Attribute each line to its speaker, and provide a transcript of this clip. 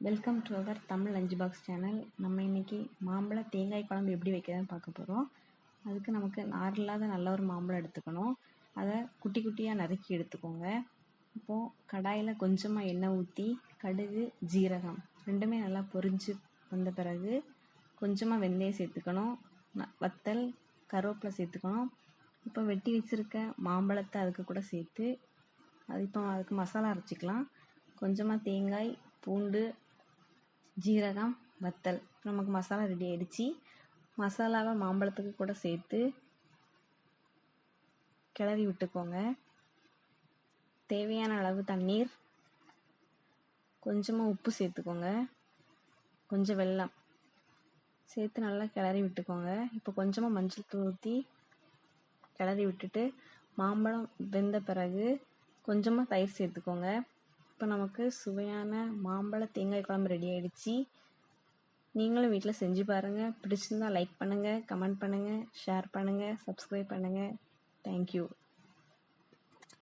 Speaker 1: Welcome to our Tamil lunch box channel நம்ம இன்னைக்கு மாம்பழ தேங்காய் குழம்பு எப்படி வைக்கிறதுன்னு பார்க்க போகிறோம் அதுக்கு நமக்கு நார்லாத நல்ல ஒரு மாம்பழம் எடுத்துக்கணும். அதை குட்டி குட்டியாக நறுக்கி எடுத்துக்கோங்க. இப்போது கடாயில் கொஞ்சமாக எண்ணெய் ஊற்றி கடுகு ஜீரகம் ரெண்டுமே நல்லா பொரிஞ்சு வந்த பிறகு கொஞ்சமாக வெந்தயம் சேர்த்துக்கணும். ந- வத்தல் கருவேப்பிலை சேர்த்துக்கணும். இப்போ வெட்டி வச்சுருக்க மாம்பழத்தை அதுக்கு கூட சேர்த்து அது இப்போ அதுக்கு மசாலா அரைச்சிக்கலாம். கொஞ்சமாக தேங்காய் பூண்டு ஜீரகம் வத்தல். நமக்கு மசாலா ரெடி ஆகிடுச்சி மசாலாவை மாம்பழத்துக்கு கூட சேர்த்து கிளறி விட்டுக்கோங்க. தேவையான அளவு தண்ணீர். கொஞ்சமாக உப்பு சேர்த்துக்கோங்க. கொஞ்சம் வெல்லம் சேர்த்து நல்லா கிளறி விட்டுக்கோங்க. இப்போ கொஞ்சமாக மஞ்சள் தூள் ஊற்றி கிளறி விட்டுட்டு மாம்பழம் வெந்த பிறகு கொஞ்சமாக தயிர் சேர்த்துக்கோங்க. இப்போ நமக்கு சுவையான மாம்பழ தேங்காய் குழம்பு ரெடி ஆயிடுச்சு. நீங்களும் வீட்டில் செஞ்சு பாருங்கள் பிடிச்சிருந்தா லைக் பண்ணுங்கள் கமெண்ட் பண்ணுங்கள் ஷேர் பண்ணுங்கள் சப்ஸ்கிரைப் பண்ணுங்கள் தேங்க்யூ